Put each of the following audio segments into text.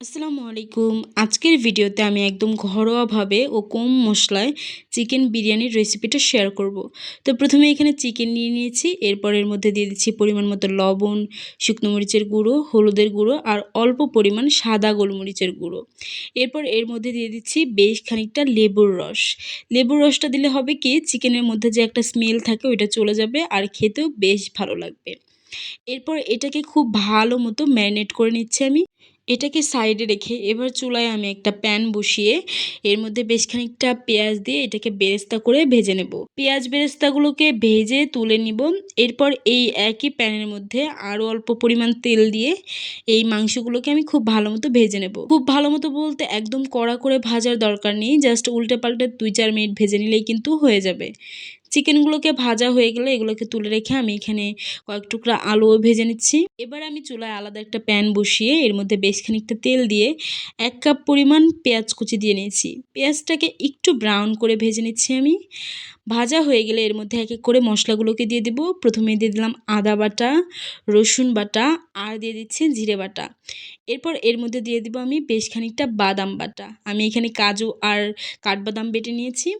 আসসালামু আলাইকুম। আজকের ভিডিওতে আমি একদম ঘরোয়াভাবে ও কম মশলায় চিকেন বিরিয়ানির রেসিপিটা শেয়ার করব। তো প্রথমে এখানে চিকেন নিয়ে নিয়েছি, এরপর এর মধ্যে দিয়ে দিচ্ছি পরিমাণ মতো লবণ, শুকনো মরিচের গুঁড়ো, হলুদের গুঁড়ো আর অল্প পরিমাণ সাদা গোলমরিচের গুঁড়ো। এরপর এর মধ্যে দিয়ে দিচ্ছি বেশ খানিকটা লেবুর রস। লেবুর রসটা দিলে হবে কি, চিকেনের মধ্যে যে একটা স্মেল থাকে ওইটা চলে যাবে আর খেতেও বেশ ভালো লাগবে। এরপর এটাকে খুব ভালো মতো ম্যারিনেট করে নিচ্ছি আমি। এটাকে সাইডে রেখে এবার চুলায় আমি একটা প্যান বসিয়ে এর মধ্যে বেশ খানিকটা পেঁয়াজ দিয়ে এটাকে বেরেস্তা করে ভেজে নেব। পেঁয়াজ বেরেস্তাগুলোকে ভেজে তুলে নিব। এরপর এই একই প্যানের মধ্যে আরও অল্প পরিমাণ তেল দিয়ে এই মাংসগুলোকে আমি খুব ভালো মতো ভেজে নেব। খুব ভালো মতো বলতে একদম কড়া করে ভাজার দরকার নেই। জাস্ট উল্টে পাল্টে দুই চার মিনিট ভেজে নিলেই কিন্তু হয়ে যাবে। চিকেনগুলোকে ভাজা হয়ে গেলে এগুলোকে তুলে রেখে আমি এখানে কয়েক টুকরা আলুও ভেজে নিচ্ছি। এবার আমি চুলায় আলাদা একটা প্যান বসিয়ে এর মধ্যে বেশ খানিকটা তেল দিয়ে এক কাপ পরিমাণ পেঁয়াজ কুচি দিয়ে নিয়েছি। পেঁয়াজটাকে একটু ব্রাউন করে ভেজে নিচ্ছি আমি। ভাজা হয়ে গেলে এর মধ্যে এক এক করে মশলাগুলোকে দিয়ে দেবো। প্রথমে দিয়ে দিলাম আদা বাটা, রসুন বাটা আর দিয়ে দিচ্ছি জিরে বাটা। এরপর এর মধ্যে দিয়ে দিব আমি বেশ খানিকটা বাদাম বাটা। আমি এখানে কাজু আর কাঠবাদাম বেটে নিয়েছি।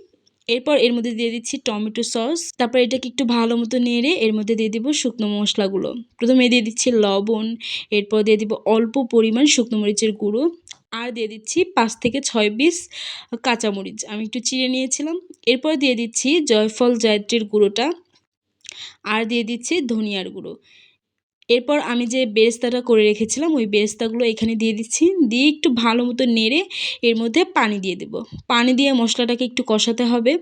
এরপর এর মধ্যে দিয়ে দিচ্ছি টমেটো সস, তারপর এটাকে একটু ভালো মতো নেড়ে এর মধ্যে দিয়ে দিব শুকনো মশলাগুলো। প্রথমে দিয়ে দিচ্ছি লবণ, এরপর দিয়ে দিব অল্প পরিমাণ শুকনো মরিচের গুঁড়ো, আর দিয়ে দিচ্ছি পাঁচ থেকে ছয় পিস কাঁচামরিচ। আমি একটু চিড়ে নিয়েছিলাম। এরপর দিয়ে দিচ্ছি জয়ফল, জায়ত্রীর গুঁড়োটা, আর দিয়ে দিচ্ছি ধনিয়ার গুঁড়ো। এরপর আমি যে বেরেস্তাটা করে রেখেছিলাম, ওই বেরেস্তাগুলো এখানে দিয়ে দিচ্ছি। দিয়ে একটু ভালো মতো নেড়ে এর মধ্যে পানি দিয়ে দেব। পানি দিয়ে মশলাটাকে একটু কষাতে হবে।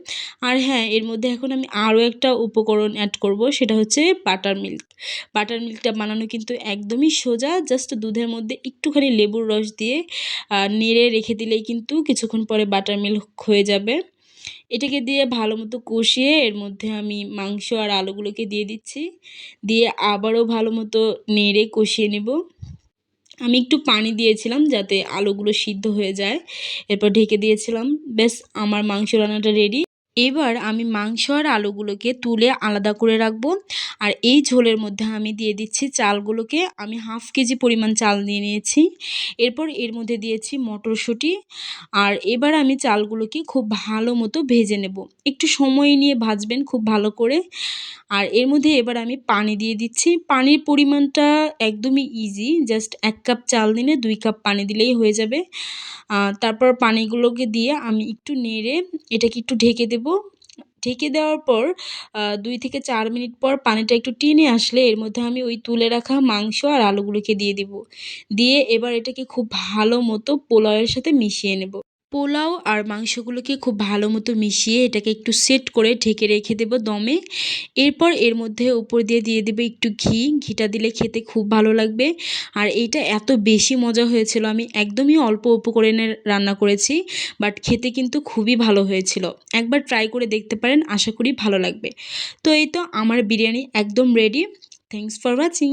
আর হ্যাঁ এর মধ্যে এখন আমি আরও একটা উপকরণ অ্যাড করব, সেটা হচ্ছে বাটার মিল্ক বাটার মিল্কটা বানানো কিন্তু একদমই সোজা জাস্ট দুধের মধ্যে একটুখানি লেবুর রস দিয়ে নেড়ে রেখে দিলেই কিন্তু কিছুক্ষণ পরে বাটার মিল্ক হয়ে যাবে। এটাকে দিয়ে ভালো মতো কষিয়ে এর মধ্যে আমি মাংস আর আলুগুলোকে দিয়ে দিচ্ছি। দিয়ে আবারও ভালো মতো নেড়ে কষিয়ে নেব। আমি একটু পানি দিয়েছিলাম যাতে আলুগুলো সিদ্ধ হয়ে যায়। এরপর ঢেকে দিয়েছিলাম। ব্যাস, আমার মাংস রান্নাটা রেডি এবার আমি মাংস আর আলুগুলোকে তুলে আলাদা করে রাখব। আর এই ঝোলের মধ্যে আমি দিয়ে দিচ্ছি চালগুলোকে। আমি হাফ কেজি পরিমাণ চাল নিয়ে নিয়েছি। এরপর এর মধ্যে দিয়েছি মটরশুঁটি। আর এবার আমি চালগুলোকে খুব ভালো মতো ভেজে নেব। একটু সময় নিয়ে ভাজবেন খুব ভালো করে। আর এর মধ্যে এবার আমি পানি দিয়ে দিচ্ছি। পানির পরিমাণটা একদমই ইজি জাস্ট এক কাপ চাল দিলে দুই কাপ পানি দিলেই হয়ে যাবে। তারপর পানিগুলোকে দিয়ে আমি একটু নেড়ে এটাকে একটু ঢেকে দেব। ঢেকে দেওয়ার পর দুই থেকে চার মিনিট পর পানিটা একটু টেনে আসলে এর মধ্যে আমি ওই তুলে রাখা মাংস আর আলুগুলোকে দিয়ে দিব। দিয়ে এবার এটাকে খুব ভালো মতো পোলাওয়ের সাথে মিশিয়ে নেব। পোলাও আর মাংসগুলোকে খুব ভালো মতো মিশিয়ে এটাকে একটু সেট করে ঢেকে রেখে দেব দমে। এরপর এর মধ্যে উপর দিয়ে দিয়ে দেবে একটু ঘি। ঘিটা দিলে খেতে খুব ভালো লাগবে। আর এইটা এত বেশি মজা হয়েছিল, আমি একদমই অল্প উপকরণে রান্না করেছি বাট খেতে কিন্তু খুবই ভালো হয়েছিল। একবার ট্রাই করে দেখতে পারেন, আশা করি ভালো লাগবে। তো এই তো আমার বিরিয়ানি একদম রেডি থ্যাংকস ফর ওয়াচিং